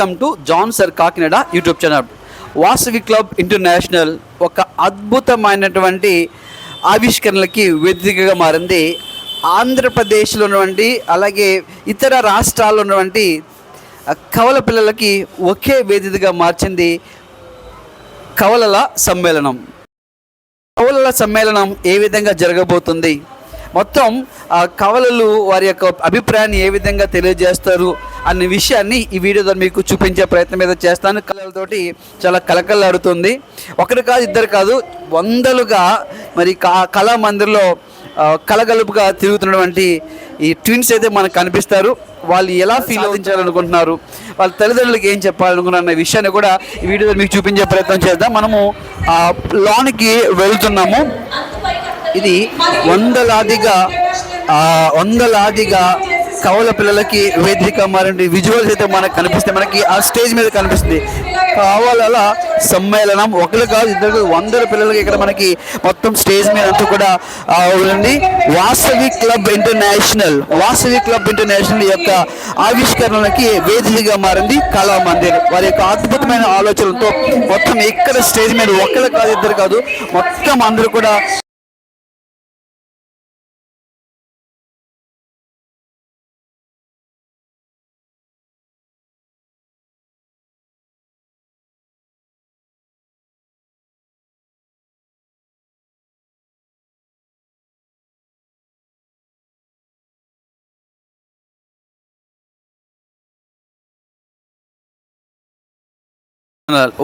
Welcome to John sir Kakinada YouTube channel. Vasavi club international ఒక అద్భుతమైనటువంటి ఆవిష్కరణలకి వేదికగా మారింది. ఆంధ్రప్రదేశ్లో ఉన్నటువంటి అలాగే ఇతర రాష్ట్రాల్లో ఉన్నటువంటి కవల పిల్లలకి ఒకే వేదికగా మార్చింది కవలల సమ్మేళనం. కవలల సమ్మేళనం ఏ విధంగా జరగబోతుంది? మొత్తం కవలలు వారి యొక్క అభిప్రాయాన్ని ఏ విధంగా తెలియజేస్తారు? అనే విషయాన్ని ఈ వీడియో ద్వారా మీకు చూపించే ప్రయత్నం మీద చేస్తాను. కళలతోటి చాలా కలకలాడుతుంది ఒకరు కాదు ఇద్దరు కాదు వందలుగా మరి కా కళా మందిర్లో కలగలుపుగా తిరుగుతున్నటువంటి ఈ ట్విన్స్ అయితే మనకు కనిపిస్తారు. వాళ్ళు ఎలా ఫీల్ అవుతారనుకుంటున్నారు వాళ్ళ తల్లిదండ్రులకు ఏం చెప్పాలనుకున్నారు అనే విషయాన్ని కూడా ఈ వీడియో మీకు చూపించే ప్రయత్నం చేద్దాం. మనము లోనికి వెళ్తున్నాము. ఇది వందలాదిగా వందలాదిగా కవల పిల్లలకి వేదిక మారండి. విజువల్స్ అయితే మనకు కనిపిస్తాయి. మనకి ఆ స్టేజ్ మీద కనిపిస్తుంది. కావాల సమ్మేళనం. ఒకరు కాదు ఇద్దరు కాదు, వందల పిల్లలకి ఇక్కడ మనకి మొత్తం స్టేజ్ మీద అంతా కూడా ఆ, Vasavi club international. Vasavi club international యొక్క ఆవిష్కరణలకి వేదికగా మారింది కళా మందిర్. వారి యొక్క అద్భుతమైన ఆలోచనలతో మొత్తం ఇక్కడ స్టేజ్ మీద ఒకరు కాదు ఇద్దరు కాదు మొత్తం అందరూ కూడా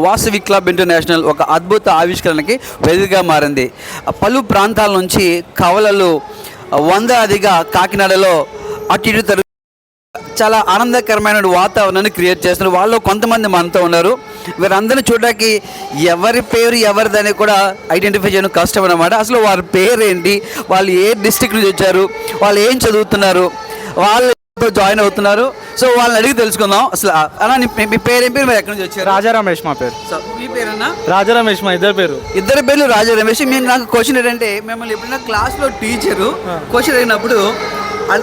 వాసవి క్లబ్ ఇంటర్నేషనల్ ఒక అద్భుత ఆవిష్కరణకి వేదికగా మారింది. పలు ప్రాంతాల నుంచి కవలలు వందలాదిగా కాకినాడలో అటు ఇటు తరు చాలా ఆనందకరమైన వాతావరణాన్ని క్రియేట్ చేస్తున్నారు. వాళ్ళు కొంతమంది మనతో ఉన్నారు. వీరందరిని చూడడానికి ఎవరి పేరు ఎవరిదని కూడా ఐడెంటిఫై చేయడం కష్టం అనమాట అసలు వారి పేరు ఏంటి వాళ్ళు ఏ డిస్టిక్ నుంచి వచ్చారు? వాళ్ళు ఏం చదువుతున్నారు? వాళ్ళు జాయిన్ అవుతున్నారు. సో వాళ్ళని అడిగి తెలుసుకుందాం. అసలు అలా మీ పేరు ఏం పేరు? మీరు ఎక్కడి నుంచి వచ్చారు? రాజా రమేష్ మా పేరు. సో మీ పేరన్నా? రాజా రమేష్ మా ఇద్దరు పేరు. ఇద్దరు పేర్లు రాజా రమేష్ మీరు నాకు క్వశ్చన్ ఏంటంటే మిమ్మల్ని ఎప్పుడైనా క్లాస్లో టీచరు క్వశ్చన్ అడిగినప్పుడు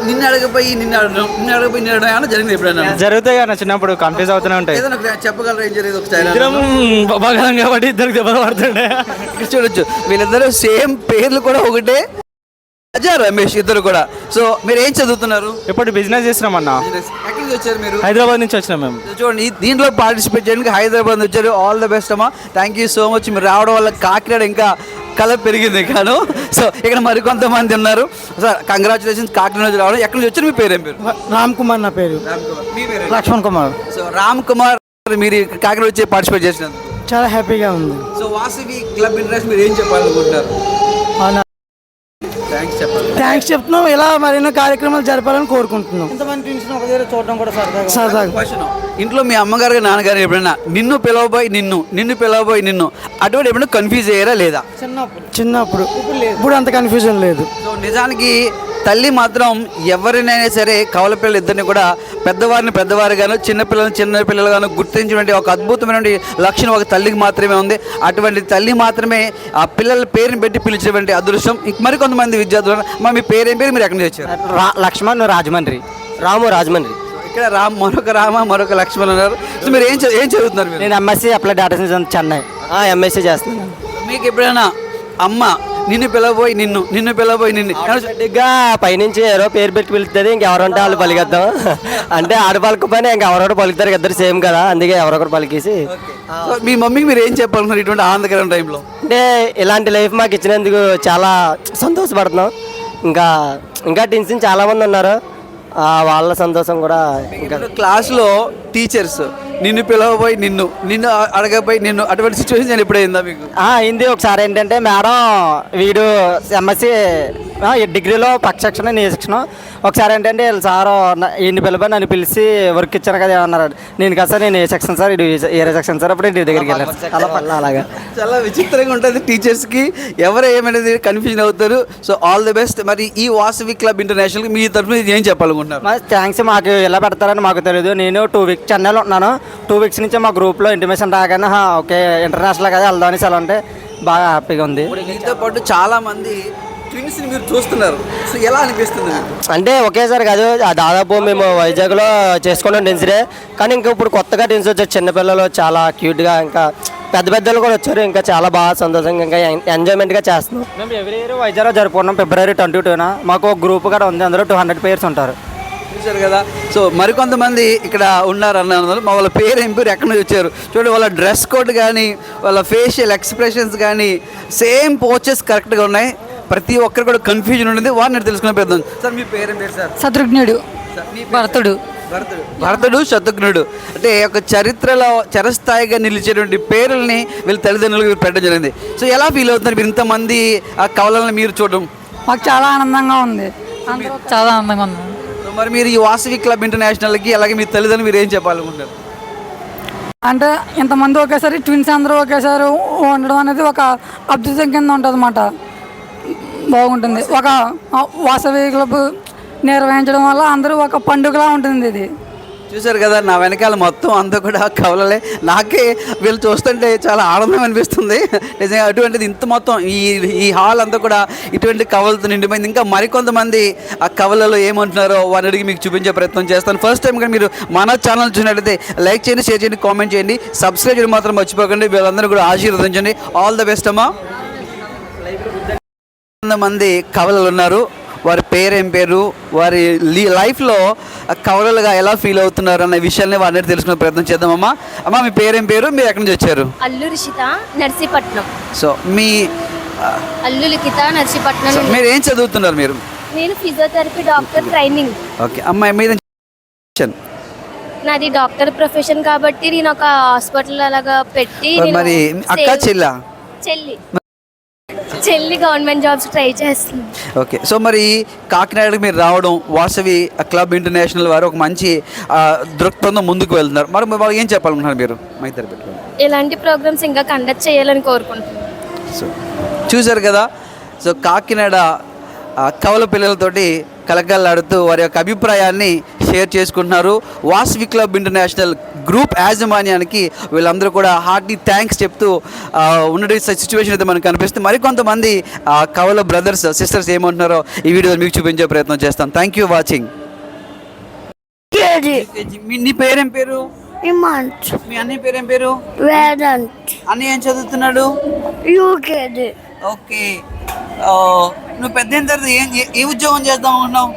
నిన్ను అడగపోయి నిన్ను అడగడం నిన్ను అడగపోయి నిన్ను అడగడం జరిగింది ఎప్పుడైనా? జరుగుతాయి కదా చిన్నప్పుడు కన్ఫ్యూజ్ అవుతూనే ఉంటాయి. ఏదైనా చెప్పగలరా? ఏం జరిగింది ఒకసారి? ఇద్దరం బాగాలం కాబట్టి ఇద్దరికి దెబ్బలు పడుతుండే. చూడొచ్చు. వీళ్ళిద్దరు సేమ్ పేర్లు కూడా ఒకటే. రాజా రమేష్ ఇద్దరు కూడా. సో మీరు ఏం చదువుతున్నారు? ఇప్పుడు బిజినెస్ చేస్తున్నాం అన్న. ఎక్కడి నుంచి వచ్చారు మీరు? హైదరాబాద్ నుంచి వచ్చినాం మేము. చూడండి ఈ- దీంట్లో పార్టిసిపేట్ చేయడానికి హైదరాబాద్ నుంచి వచ్చారు. ఆల్ ద బెస్ట్ అమ్మా. థ్యాంక్ యూ సో మచ్ మీరు రావడం వల్ల కాకినాడ ఇంకా కళ పెరిగింది కాను సో ఇక్కడ మరికొంతమంది ఉన్నారు. సార్ కంగ్రాచులేషన్స్ కాకినాడ నుంచి రావడం. ఎక్కడి నుంచి వచ్చారు? మీ పేరేం పేరు? రామ్ కుమార్ నా పేరు. మీ పేరు లక్ష్మణ్ కుమార్. సో రామ్ కుమార్ మీరు ఇక్కడ కాకినాడ వచ్చి పార్టిసిపేట్ చేసినందుకు. చాలా హ్యాపీగా ఉంది. సో వాసవి క్లబ్ ఇంట్రెస్ట్ మీరు ఏం చెప్పాలనుకుంటున్నారు? అవునా? థ్యాంక్స్ చెప్తున్నాం. ఇలా మరెన్నో కార్యక్రమాలు జరపాలని కోరుకుంటున్నాం. ఇంతమంది ట్విన్స్ ఒక దగ్గర చూడడం కూడా సరదాగా ఇంట్లో మీ అమ్మగారు నాన్నగారు ఎప్పుడైనా నిన్ను పిలవబోయి నిన్ను నిన్ను పిలవబోయి నిన్ను అటువంటి ఎప్పుడైనా కన్ఫ్యూజ్ అయ్యారా లేదా? చిన్నప్పుడు. చిన్నప్పుడు. ఇప్పుడు అంత కన్ఫ్యూజన్ లేదు. సో నిజానికి తల్లి మాత్రం ఎవరినైనా సరే కవల పిల్లలు ఇద్దరిని కూడా పెద్దవారిని పెద్దవారిగాను చిన్నపిల్లలను చిన్న పిల్లలుగాను గుర్తించినటువంటి ఒక అద్భుతమైనటువంటి లక్షణం ఒక తల్లికి మాత్రమే ఉంది. అటువంటి తల్లి మాత్రమే ఆ పిల్లల పేరుని పెట్టి పిలిచేటువంటి అదృష్టం ఇంక మరికొంతమంది విద్యార్థులు. మా మీ పేరేం పేరు? మీరు ఎక్కడి నుంచి వచ్చారు? రా లక్ష్మణ్ రాజమండ్రి. రాము రాజమండ్రి. ఇక్కడ రామ్ మరొక రామ మరొక లక్ష్మణ్ ఉన్నారు సో మీరు ఏం చదువు- ఏం చదువుతున్నారు మీరు? నేను MSc apply data science Chennai MSc చేస్తున్నాను. మీకు ఎప్పుడైనా అమ్మ నిన్ను పిలవబోయి నిన్ను నిన్ను పిలవబోయి నిన్ను ఆటోమేటిక్గా పైనుంచి ఎవరో పేరు పెట్టి పిలుస్తుంది ఇంకెవరంటే వాళ్ళు పలికేద్దాం. అంటే ఆడ పలకపోయినా ఇంకెవరొకరు పలుకుతారు ఇద్దరు సేమ్ కదా అందుకే ఎవరొకరు పలికేసి. సో మీ మమ్మీకి మీరు ఏం చెప్పాలన్నారు ఇటువంటి ఆనందకరమైన టైంలో? అంటే ఇలాంటి లైఫ్ మాకు ఇచ్చినందుకు చాలా సంతోషపడుతున్నాం. ఇంకా ఇంకా టెన్షన్ చాలా మంది ఉన్నారు. వాళ్ళ సంతోషం కూడా ఇంకా క్లాస్లో టీచర్స్ నిన్ను పిలవబోయి నిన్ను నిన్ను అడగబోయి నిన్ను అటువంటి సిచ్యువేషన్ నేను ఎప్పుడైందా మీకు? అయింది ఒకసారి ఏంటంటే మేడం వీడు ఎంఎస్సి డిగ్రీలో నేను ఏ సెక్షన్ ఒకసారి ఏంటంటే వీళ్ళ సార్ ఈయన పిలిపి నన్ను పిలిచి వర్క్ ఇచ్చాను కదా అన్నారు నేను కదా సార్ నేను ఏ సెక్షన్ సార్ ఇది ఏ సెక్షన్ సార్ అప్పుడు ఇంటి దగ్గరికి వెళ్ళాను అలా అలా అలాగా. చాలా విచిత్రంగా ఉంటుంది టీచర్స్కి. ఎవరు ఏమనేది కన్ఫ్యూజన్ అవుతారు. So all the best. మరి ఈ వాసవి క్లబ్ ఇంటర్నేషనల్ మీ తరఫున ఏం చెప్పాలనుకుంటున్నారు? థ్యాంక్స్ మాకు ఎలా పెడతారని మాకు తెలియదు నేను టూ వీక్స్ చెన్నైలో ఉంటున్నాను టూ వీక్స్ నుంచి మా గ్రూప్లో ఇంటిమేషన్ రాగానే "హా, ఓకే ఇంటర్నేషనల్ కదా వెళ్దామని సెలవు అంటే బాగా హ్యాపీగా ఉంది. మీతో పాటు చాలా మంది మీరు చూస్తున్నారు. సో ఎలా అనిపిస్తుంది అంటే ఒకేసారి కాదు ఆ దాదాపు మేము వైజాగ్లో చేసుకున్నాం డెన్సిడే కానీ ఇంకా ఇప్పుడు కొత్తగా డెన్స్ వచ్చారు చిన్నపిల్లలు చాలా క్యూట్గా ఇంకా పెద్ద పెద్దలు కూడా వచ్చారు. ఇంకా చాలా బాగా సంతోషంగా ఇంకా ఎంజాయ్మెంట్గా చేస్తున్నాం. మేము ఎవ్రీ ఇయర్ వైజాగ్లో జరుపుకున్నాం. ఫిబ్రవరి ట్వంటీ టూన మాకు ఒక గ్రూప్ కూడా ఉంది. అందులో టూ హండ్రెడ్ పేర్స్ ఉంటారు. చూశారు కదా? సో మరికొంతమంది ఇక్కడ ఉన్నారు అన్నారు. మా వాళ్ళ పేరు ఏం పేరు? ఎక్కడి నుంచి వచ్చారు? చూడండి వాళ్ళ డ్రెస్ కోడ్ కానీ వాళ్ళ ఫేషియల్ ఎక్స్ప్రెషన్స్ కానీ సేమ్ పోచెస్ కరెక్ట్గా ఉన్నాయి. ప్రతి ఒక్కరు కూడా కన్ఫ్యూజన్ ఉంటుంది వారిని తెలుసుకునే ప్రయత్నం. సార్ మీ పేరేం పేరు సార్? శత్రుఘ్నుడు? భరతుడు. భరతుడు. శత్రుఘ్నుడు అంటే ఒక చరిత్రలో చిరస్థాయిగా నిలిచేటువంటి పేరుల్ని వీళ్ళ తల్లిదండ్రులకు పెట్టడం జరిగింది. సో ఎలా ఫీల్ అవుతున్నారు మీరు ఇంతమంది ఆ కవలను మీరు చూడడం? మాకు చాలా ఆనందంగా ఉంది. చాలా ఆనందంగా ఉంది మరి మీరు ఈ వాసవి క్లబ్ ఇంటర్నేషనల్కి అలాగే మీ తల్లిదండ్రులు మీరు ఏం చెప్పాలనుకుంటారు అంటే ఇంతమంది ఒకేసారి ట్విన్స్ అందరూ ఒకేసారి ఉండడం అనేది ఒక అద్భుతం కింద ఉంటుంది అన్నమాట బాగుంటుంది. ఒక వాసవి క్లబ్ నిర్వహించడం వల్ల అందరూ ఒక పండుగలా ఉంటుంది ఇది. చూశారు కదా నా వెనకాల మొత్తం అంతా కూడా కవలలే. నాకే వీళ్ళు చూస్తుంటే చాలా ఆనందం అనిపిస్తుంది. నిజంగా అటువంటిది ఇంత మొత్తం ఈ ఈ హాల్ అంతా కూడా ఇటువంటి కవలతో నిండిపోయింది. ఇంకా మరికొంతమంది ఆ కవలలో ఏమంటున్నారో వారిని అడిగి మీకు చూపించే ప్రయత్నం చేస్తాను. ఫస్ట్ టైం కానీ మీరు మన ఛానల్ చూసినట్లయితే లైక్ చేయండి షేర్ చేయండి కామెంట్ చేయండి. సబ్స్క్రైబ్ చేయడం మాత్రం మర్చిపోకండి. వీళ్ళందరూ కూడా ఆశీర్వదించండి. ఆల్ ద బెస్ట్ అమ్మా. మంది కవలలు ఉన్నారు. వారి పేరు ఏం పేరు వారి లీ- లైఫ్లో కవలలుగా ఎలా ఫీల్ అవుతున్నారు అన్న విషయాన్ని వారిని తెలుసుకునే ప్రయత్నం చేద్దామమ్మా అమ్మా. మీ పేరేం పేరు? మీరు ఎక్కడి నుంచి వచ్చారు? అల్లు రిషిత నర్సీపట్నం. సో మీ అల్లు లిఖిత నర్సీపట్నం సో. మీరు ఏం చదువుతున్నారు మీరు? నేను ఫిజియోథెరపీ డాక్టర్ ట్రైనింగ్. ఓకే అమ్మాయి మీద నాది డాక్టర్ ప్రొఫెషన్ కాబట్టి నేను ఒక హాస్పిటల్ అలాగా పెట్టి మరి అక్క చెల్లా? చెల్లి. చెల్లి గవర్నమెంట్ జాబ్స్ ట్రై చేస్తుంది. ఓకే సో మరి కాకినాడకి మీరు రావడం వాసవి క్లబ్ ఇంటర్నేషనల్ వారు ఒక మంచి దృక్పథం ముందుకు వెళ్తున్నారు. మరి వాళ్ళు ఏం చెప్పాలనుకుంటున్నారు మీరు? మా ఇద్దరు పెట్టుకోండి. ఇలాంటి ప్రోగ్రామ్స్ ఇంకా కండక్ట్ చేయాలని కోరుకుంటున్నాను సో చూశారు కదా? సో కాకినాడ కవల పిల్లలతోటి కలకల్లాడుతూ వారి యొక్క అభిప్రాయాన్ని షేర్ చేసుకుంటున్నారు. వాసవి క్లబ్ ఇంటర్నేషనల్ గ్రూప్ యాజమాన్యానికి వీళ్ళందరూ కూడా హార్టీ థ్యాంక్స్ చెప్తూ ఉన్న సిచ్యువేషన్ అయితే మనకు కనిపిస్తుంది. మరికొంతమంది కవల బ్రదర్స్ సిస్టర్స్ ఏమంటున్నారో ఈ వీడియో మీకు చూపించే ప్రయత్నం చేస్తాం. థ్యాంక్ యూ వాచింగ్ మీ నీ పేరేం పేరు? మీ అన్నయ్య పేరేం పేరు? వేదంత్. అన్నయ్య ఏం చదువుతున్నాడు? ఓకే. నువ్వు పెద్ద అయిన తర్వాత ఏం ఏ- ఉద్యోగం చేద్దాం అనుకున్నావు?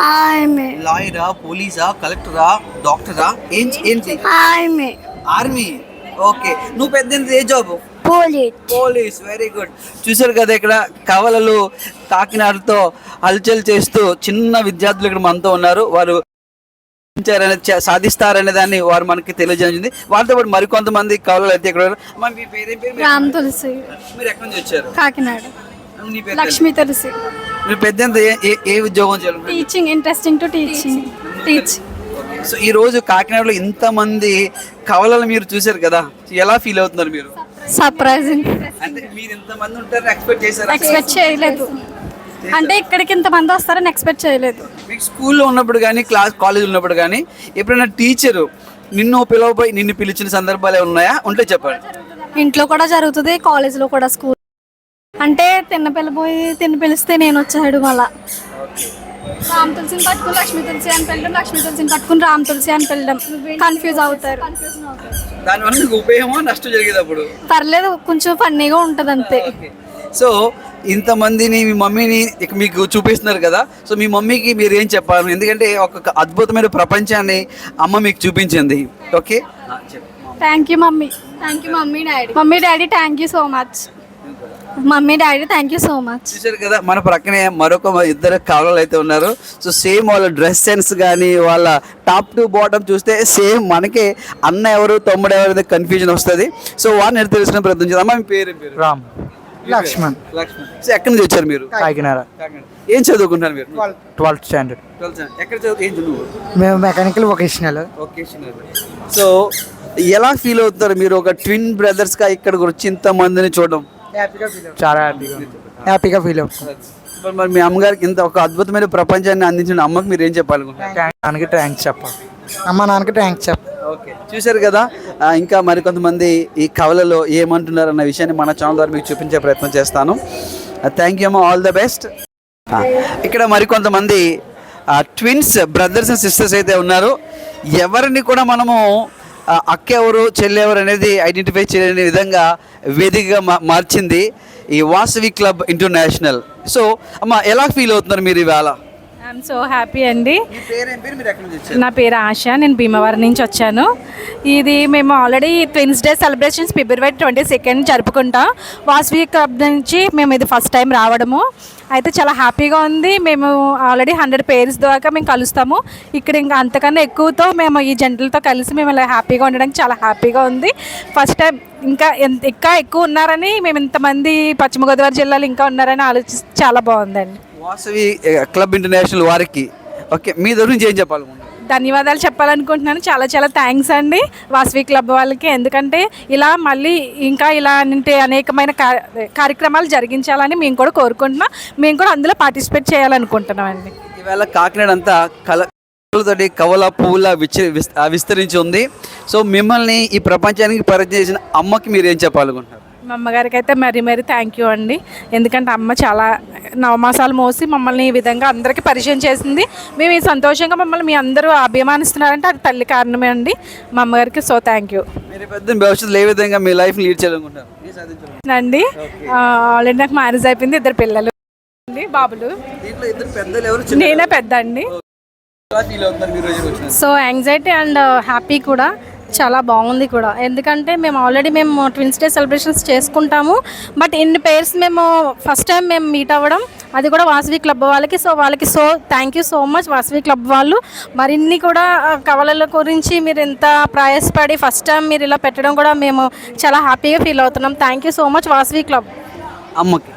ఆమె లాయరా పోలీసా కలెక్టరా డాక్టరా? ఏం ఏం ఆమె ఆర్మీ. ఓకే. నువ్వు పెద్ద అయిన తర్వాత ఏ job? Police. Police. Very good. చూశారు కదా ఇక్కడ కవలలు కాకినాడతో హల్చల్ చేస్తూ చిన్న విద్యార్థులు ఇక్కడ మనతో ఉన్నారు. వారు సాధించారనే చ- సాధిస్తారనే దాన్ని వారు మనకి తెలియజేసింది వారితో పాటు మరికొంతమంది కవలలు అయితే ఇక్కడ ఉన్నారు. అమ్మా, మీ పేరేం? రామ్ తులసి. మీరు ఎక్కడి నుంచి వచ్చారు? కాకినాడ. లక్ష్మి తులసి. మీరు పెద్ద ఏ- ఉద్యోగం చేయాలి teaching interesting to teaching teach so ఈ రోజు కాకినాడలో ఇంతమంది కవలలు మీరు చూశారు కదా ఎలా ఫీల్ అవుతున్నారు మీరు? సర్ప్రైజింగ్ అంటే మీరు ఇంతమంది ఉంటారని ఎక్స్పెక్ట్ చేశారా? ఎక్స్పెక్ట్ చేయలేదు. అంటే ఇక్కడికి ఇంతమంది వస్తారని ఎక్స్పెక్ట్ చేయలేదు. మీకు స్కూల్లో ఉన్నప్పుడు కానీ క్లాస్ కాలేజ్ ఉన్నప్పుడు కానీ ఎప్పుడైనా టీచరు నిన్ను పిలవపోయి నిన్ను పిలిచిన సందర్భాలు ఉన్నాయా? ఉంటే చెప్పండి. ఇంట్లో కూడా జరుగుతుంది కాలేజ్లో కూడా స్కూల్ అంటే తిన్న పిల్లపోయి తిన్న పిలిస్తే నేను వచ్చాడు మళ్ళా. రామ్ తులసిని పట్టుకుని లక్ష్మీ తులసి అని పిల్లడం లక్ష్మీ తులసిని పట్టుకుని రామ్ తులసి అని పిల్లడం కన్ఫ్యూజ్ అవుతారు. దానివల్ల మీకు ఉపయోగమో నష్టం జరిగేది అప్పుడు? పర్లేదు కొంచెం ఫన్నీగా ఉంటుంది అంతే. సో ఇంతమందిని మీ మమ్మీని ఇక మీకు చూపిస్తున్నారు కదా. సో మీ మమ్మీకి మీరు ఏం చెప్పాలి? ఎందుకంటే ఒక అద్భుతమైన ప్రపంచాన్ని అమ్మ మీకు చూపించింది. Okay? Thank you mummy. Thank you mummy daddy. Mummy daddy thank you so much mummy daddy thank you so much చూశారు కదా మన ప్రక్కనే మరొక ఇద్దరు కవలలు అయితే ఉన్నారు. సో సేమ్ వాళ్ళ డ్రెస్ సెన్స్ కానీ వాళ్ళ టాప్ టు బాటమ్ చూస్తే సేమ్ మనకే అన్న ఎవరు తమ్ముడు ఎవరు అనేది కన్ఫ్యూజన్ వస్తుంది. సో వారిని ఎటు తెలుసుకునే ప్రయత్నం చేద్దాం అమ్మ, మీ పేరు ఏం పేరు? రామ్. లక్ష్మణ్. లక్ష్మణ్. సో ఎక్కడి నుంచి వచ్చారు మీరు? కాకినాడ. ఏం చదువుకుంటారు మీరు? ట్వెల్త్. స్టాండర్డ్. standard. ఎక్కడ చదువు ఏం చదువు? మేము మెకానికల్ వొకేషనల్. ఒకేషనల్ సో ఎలా ఫీల్ అవుతారు మీరు ఒక ట్విన్ బ్రదర్స్గా ఇక్కడికి వచ్చి ఇంతమందిని చూడడం? చాలా హ్యాపీగా హ్యాపీగా ఫీల్ అవుతుంది. మరి మీ అమ్మగారికి ఇంత ఒక అద్భుతమైన ప్రపంచాన్ని అందించిన అమ్మకి మీరు ఏం చెప్పాలనుకుంటున్నారు? దానికి థ్యాంక్స్ చెప్పాలి. అమ్మ నాన్నకి థ్యాంక్స్ చెప్ ఓకే. చూశారు కదా ఇంకా మరికొంతమంది ఈ కవలలో ఏమంటున్నారు అన్న విషయాన్ని మన ఛానల్ ద్వారా మీకు చూపించే ప్రయత్నం చేస్తాను. థ్యాంక్ యూ అమ్మ ఆల్ ద బెస్ట్ ఇక్కడ మరికొంతమంది ట్విన్స్ బ్రదర్స్ అండ్ సిస్టర్స్ అయితే ఉన్నారు. ఎవరిని కూడా మనము అక్క ఎవరు చెల్లెవరు అనేది ఐడెంటిఫై చేయలేని విధంగా వేదికగా మా- మార్చింది ఈ వాసవి క్లబ్ ఇంటర్నేషనల్. సో అమ్మ ఎలా ఫీల్ అవుతున్నారు మీరు ఇవాళ? ఐఎమ్ సో హ్యాపీ అండి. నా పేరు ఆశ నేను భీమవరం నుంచి వచ్చాను. ఇది మేము already twins day celebrations February twenty second జరుపుకుంటాం. వాసవి క్లబ్ నుంచి మేము ఇది ఫస్ట్ టైం రావడము. అయితే చాలా హ్యాపీగా ఉంది. మేము ఆల్రెడీ హండ్రెడ్ పేర్స్ దాకా మేము కలుస్తాము. ఇక్కడ ఇంకా అంతకన్నా ఎక్కువతో మేము ఈ జంటలతో కలిసి మేము ఇలా హ్యాపీగా ఉండడానికి చాలా హ్యాపీగా ఉంది. ఫస్ట్ టైం ఇంకా ఎంత ఇంకా ఎక్కువ ఉన్నారని మేము ఇంతమంది పశ్చిమ గోదావరి జిల్లాలో ఇంకా ఉన్నారని ఆలోచి చాలా బాగుందండి. వాసవి క్లబ్ ఇంటర్నేషనల్ వారికి. ఓకే మీ దగ్గర నుంచి ఏం చెప్పాలి ధన్యవాదాలు చెప్పాలనుకుంటున్నాను. చాలా చాలా థ్యాంక్స్ అండి వాసవి క్లబ్ వాళ్ళకి. ఎందుకంటే ఇలా మళ్ళీ ఇంకా ఇలాంటి అనేకమైన కార్యక్రమాలు జరిగించాలని మేము కూడా కోరుకుంటున్నాం. మేము కూడా అందులో పార్టిసిపేట్ చేయాలనుకుంటున్నాం అండి ఈవేళ కాకినాడ అంతా కల కలతోటి కవల పువ్వుల విస్తరించి ఉంది. సో మిమ్మల్ని ఈ ప్రపంచానికి పరిచయం చేసిన అమ్మకి మీరు ఏం చెప్పాలనుకుంటున్నారు? మా అమ్మగారికి అయితే మరీ మరీ థ్యాంక్ యూ అండి. ఎందుకంటే అమ్మ చాలా నవమాసాలు మోసి మమ్మల్ని ఈ విధంగా అందరికీ పరిచయం చేసింది. మేము ఈ సంతోషంగా మమ్మల్ని మీ అందరూ అభిమానిస్తున్నారంటే అది తల్లి కారణమే అండి. మా అమ్మగారికి సో థ్యాంక్ యూ భవిష్యత్తులో ఏ విధంగా మీ లైఫ్ లీడ్ చేయాలనుకుంటారు? అండి ఆల్రెడీ నాకు మ్యారేజ్ అయిపోయింది ఇద్దరు పిల్లలు అండి బాబులు. దీంట్లో ఇద్దరు పెద్దలు ఎవరు చిన్న నేనే పెద్ద అండి సో యాంగ్జైటీ అండ్ హ్యాపీ కూడా. చాలా బాగుంది కూడా. ఎందుకంటే మేము ఆల్రెడీ మేము ట్విన్స్ డే సెలబ్రేషన్స్ చేసుకుంటాము. బట్ ఇన్ని పేర్స్ మేము ఫస్ట్ టైం మేము మీట్ అవ్వడం అది కూడా వాసవి క్లబ్ వాళ్ళకి. సో వాళ్ళకి so thank you so much Vasavi club వాళ్ళు. మరిన్ని కూడా కవలల గురించి మీరు ఇంత ప్రయాసపడి ఫస్ట్ టైం మీరు ఇలా పెట్టడం కూడా మేము చాలా హ్యాపీగా ఫీల్ అవుతున్నాం. Thank you so much Vasavi club అమ్మకి.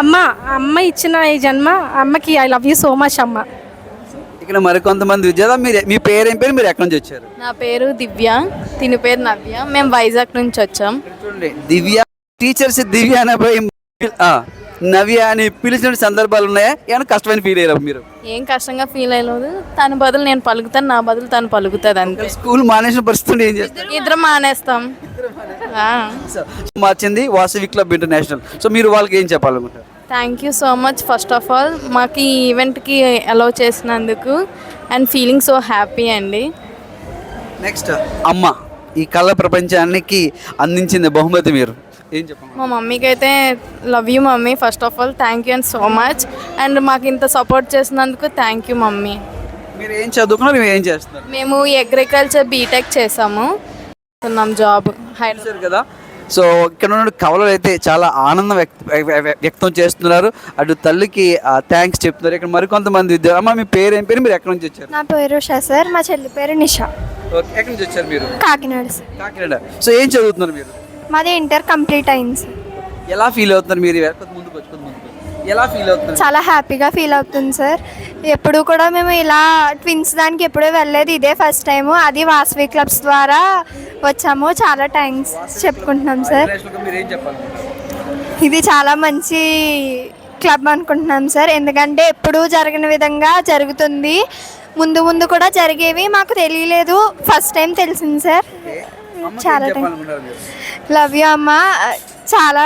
అమ్మ అమ్మ ఇచ్చిన ఈ జన్మ అమ్మకి I love you so much అమ్మ. ఇక్కడ మరికొంతమంది విద్యార్థి మీరు మీ పేరేం పేరు? మీరు ఎక్కడి నుంచి వచ్చారు? నా పేరు దివ్య. దీని పేరు నవ్య. మేము వైజాగ్ నుంచి వచ్చాం. చూడండి దివ్య టీచర్స్ దివ్య అనే ఆ, నవ్య అని పిలిచిన సందర్భాలు ఉన్నాయా? ఏమైనా కష్టమైన ఫీల్ అయ్యారు మీరు? ఏం కష్టంగా ఫీల్ అయ్యలేదు. తన బదులు నేను పలుకుతాను నా బదులు తను పలుకుతుంది అంతే. స్కూల్ మానేసిన పరిస్థితి ఏం చేస్తారు? ఇద్దరం మానేస్తాం. మార్చింది వాసవి క్లబ్ ఇంటర్నేషనల్. సో మీరు వాళ్ళకి ఏం చెప్పాలనుకుంటారు? Thank you so much first of all మాకు ఈ ఈవెంట్కి అలౌ చేసినందుకు అండ్ ఫీలింగ్ సో హ్యాపీ అండి. నెక్స్ట్ అమ్మ ఈ కళ ప్రపంచానికి అందించింది బహుమతి మీరు. ఏం చెప్పండి? మా మమ్మీకి అయితే love you mummy first of all thank you and so much and మాకు ఇంత సపోర్ట్ చేసినందుకు థ్యాంక్ యూ మమ్మీ. మీరు ఏం చదువుకున్నారు? మీరు ఏం చేస్తున్నారు? మేము అగ్రికల్చర్ బీటెక్ చేసాము. జాబ్ హైదరాబాద్ చూశారు కదా? సో ఇక్కడ ఉన్న కవలలు అయితే చాలా ఆనందం వ్యక్త వ్య- వ్యక్తం చేస్తున్నారు. అటు తల్లికి థ్యాంక్స్ చెప్తున్నారు. ఇక్కడ మరికొంతమంది విద్యార్థులు అమ్మ మీ పేరు ఏం పేరు? మీరు ఎక్కడి నుంచి వచ్చారు? నా పేరు సార్ మా చెల్లి పేరు నిషా. ఓకే ఎక్కడి నుంచి వచ్చారు మీరు? కాకినాడ సార్. కాకినాడ. సో ఏం చదువుతున్నారు మీరు? మాది ఇంటర్ కంప్లీట్ అయింది సార్. ఎలా ఫీల్ అవుతున్నారు మీరు? ముందుకు వచ్చి ముందుకు. ఎలా ఫీల్ అవుతున్నారు? చాలా హ్యాపీగా ఫీల్ అవుతుంది సార్. ఎప్పుడు కూడా మేము ఇలా ట్విన్స్ దానికి ఎప్పుడూ వెళ్ళలేదు. ఇదే ఫస్ట్ టైము. అది వాసవి క్లబ్స్ ద్వారా వచ్చాము. చాలా థ్యాంక్స్ చెప్పుకుంటున్నాం సార్ ఇది చాలా మంచి క్లబ్ అనుకుంటున్నాం సార్ ఎందుకంటే ఎప్పుడూ జరగని విధంగా జరుగుతుంది. ముందు ముందు కూడా జరిగేవి మాకు తెలియలేదు. ఫస్ట్ టైం తెలిసింది సార్ చాలా లవ్ యూ అమ్మ. చాలా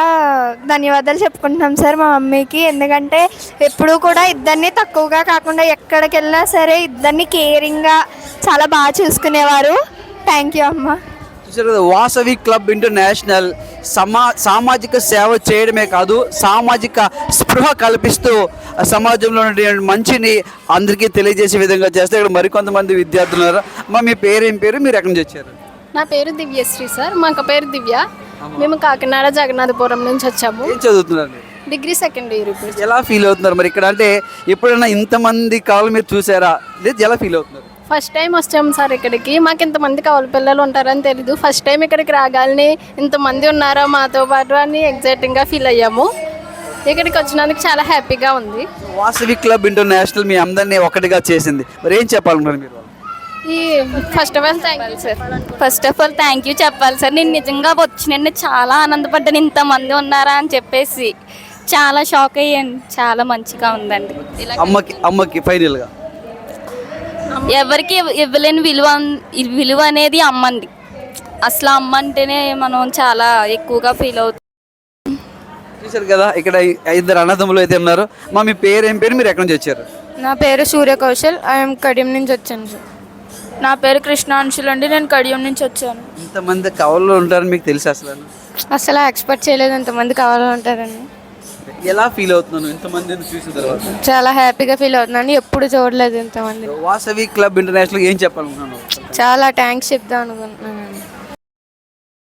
ధన్యవాదాలు చెప్పుకుంటున్నాం సార్ మా మమ్మీకి. ఎందుకంటే ఎప్పుడూ కూడా ఇద్దరిని తక్కువగా కాకుండా ఎక్కడికి వెళ్ళినా సరే ఇద్దరిని కేరింగ్గా చాలా బాగా చూసుకునేవారు. థ్యాంక్ యూ అమ్మ. చూసారు వాసవి క్లబ్ ఇంటర్నేషనల్ సమా సామాజిక సేవ చేయడమే కాదు సామాజిక స్పృహ కల్పిస్తూ సమాజంలో ఉన్నటువంటి మంచిని అందరికీ తెలియజేసే విధంగా చేస్తే ఇక్కడ మరికొంతమంది విద్యార్థులు ఉన్నారు. మీ పేరు ఏం పేరు? మీరు ఎక్కడి నుంచి వచ్చారు నా పేరు దివ్యశ్రీ సార్. మా అక్క పేరు దివ్య. మేము కాకినాడ జగన్నాథపురం నుంచి వచ్చాము. ఏం చదువుతున్నారు? డిగ్రీ సెకండ్ ఇయర్ ఇప్పుడు. ఎలా ఫీల్ అవుతున్నారు మరి ఇక్కడ? అంటే ఎప్పుడైనా ఇంతమంది కావాలి మీరు చూసారా? లేదు ఎలా ఫీల్ అవుతున్నారు? ఫస్ట్ టైం వచ్చాము సార్ ఇక్కడికి. మాకు ఇంతమంది కవల పిల్లలు ఉంటారని తెలీదు. ఫస్ట్ టైం ఇక్కడికి రాగాలని ఇంతమంది ఉన్నారా మాతో పాటు అని ఎగ్జైటింగ్గా ఫీల్ అయ్యాము. ఇక్కడికి వచ్చినందుకు చాలా హ్యాపీగా ఉంది. వాసవి క్లబ్ ఇంటర్నేషనల్ మీ అందరినీ ఒకటిగా చేసింది. మరి ఏం చెప్పాలనుకున్నారు మీరు ఈ first of all thank you sir first of all thank you చెప్పాలి సార్ నేను నిజంగా వచ్చిన చాలా ఆనందపడ్డాను. ఇంతమంది ఉన్నారా అని చెప్పేసి చాలా షాక్ అయ్యాను. చాలా మంచిగా ఉందండి. అమ్మకి అమ్మకి ఫైనల్గా ఎవరికి ఇవ్వ- ఇవ్వలేని విలువ ఈ విలువ అనేది అమ్మంది. అసలు అమ్మ అంటేనే మనం చాలా ఎక్కువగా ఫీల్ అవుతాం. చూశారు కదా ఇక్కడ ఇద్దరు అన్నదమ్ములు అయితే ఉన్నారు. మా మీ పేరు ఏం పేరు మీరు ఎక్కడి నుంచి వచ్చారు? నా పేరు సూర్య కౌశల్ ఐఎమ్ కడియం నుంచి వచ్చాను సార్. నా పేరు కృష్ణాంశులు అండి నేను కడియం నుంచి వచ్చాను. ఇంతమంది కవర్లో ఉంటారని మీకు తెలుసు అసలు? అసలు ఎక్స్పెక్ట్ చేయలేదు ఇంతమంది కావాలని ఉంటారని. ఎలా ఫీల్ అవుతున్నాను ఇంతమందిని చూసిన తర్వాత? చాలా హ్యాపీగా ఫీల్ అవుతున్నాను. ఎప్పుడు చూడలేదు ఇంతమంది వాసవి క్లబ్ ఇంటర్నేషనల్ ఏం చెప్పాలనుకున్నాను చాలా థ్యాంక్స్ చెప్దాం అనుకుంటున్నాను.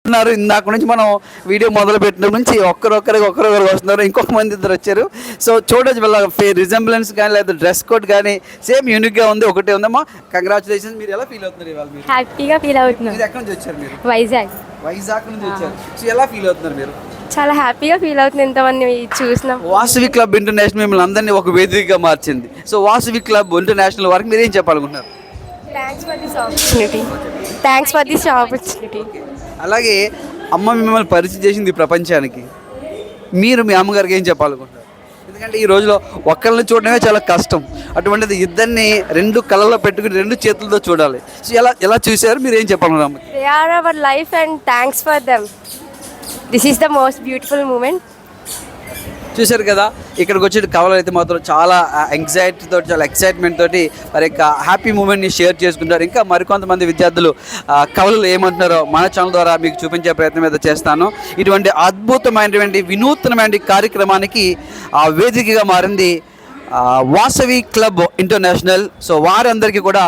ఉన్నారు. ఇందాక నుంచి మనం వీడియో మొదలు పెట్టిన నుంచి ఒక్కరొక్కరికి ఒక్కరొక్కరు వస్తున్నారు. ఇంకొక మంది ఇద్దరు వచ్చారు. సో చూడొచ్చు వాళ్ళ ఫే రిజంబులెన్స్ కానీ లేదా డ్రెస్ కోడ్ కానీ సేమ్ యూనిక్గా ఉంది ఒకటే ఉందమ్మా. కంగ్రాచులేషన్స్ మీరు ఎలా ఫీల్ అవుతున్నారు ఇవాళ మీరు? హ్యాపీగా ఫీల్ అవుతున్నాను. మీరు ఎక్కడి నుంచి వచ్చారు మీరు? వైజాగ్. వైజాగ్ నుంచి వచ్చారు. సో ఎలా ఫీల్ అవుతున్నారు మీరు? చాలా హ్యాపీగా ఫీల్ అవుతుంది ఇంతమంది చూసినాం. వాసవి క్లబ్ ఇంటర్నేషనల్ మిమ్మల్ని అందరినీ ఒక వేదికగా మార్చింది. సో వాసవి క్లబ్ ఇంటర్నేషనల్ వారికి మీరు ఏం చెప్పాలనుకుంటున్నారు? Thanks for this opportunity thanks for this opportunity అలాగే అమ్మ మిమ్మల్ని పరిచయం చేసింది ఈ ప్రపంచానికి. మీరు మీ అమ్మగారికి ఏం చెప్పాలనుకుంటున్నారు? ఎందుకంటే ఈ రోజులో ఒక్కళ్ళని చూడడమే చాలా కష్టం. అటువంటిది ఇద్దరిని రెండు కళ్ళలో పెట్టుకుని రెండు చేతులతో చూడాలి. సో ఎలా ఎలా చూశారు? మీరు ఏం అమ్మకి? They are our life and thanks for them this is the most beautiful moment చూశారు కదా ఇక్కడికి వచ్చే కవలు అయితే మాత్రం చాలా ఎంగ్జైటీ తోటి చాలా ఎక్సైట్మెంట్ తోటి మరి యొక్క హ్యాపీ మూమెంట్ని షేర్ చేసుకుంటారు ఇంకా మరికొంతమంది విద్యార్థులు కవలలు ఏమంటున్నారో మన ఛానల్ ద్వారా మీకు చూపించే ప్రయత్నం అయితే చేస్తాను. ఇటువంటి అద్భుతమైనటువంటి వినూత్నమైన కార్యక్రమానికి ఆ వేదికగా మారింది వాసవి క్లబ్ ఇంటర్నేషనల్. సో వారందరికీ కూడా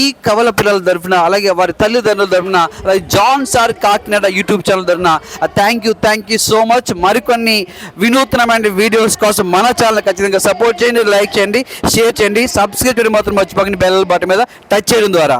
ఈ కవల పిల్లల తరఫున అలాగే వారి తల్లిదండ్రుల తరఫున అలాగే John sir Kakinada YouTube channel తరఫున thank you thank you so much మరికొన్ని వినూత్నమైన వీడియోస్ కోసం మన ఛానల్ ఖచ్చితంగా సపోర్ట్ చేయండి లైక్ చేయండి షేర్ చేయండి. సబ్స్క్రైబ్ చేయడం మాత్రం మర్చిపోకండి. బెల్ బటన్ మీద టచ్ చేయడం ద్వారా.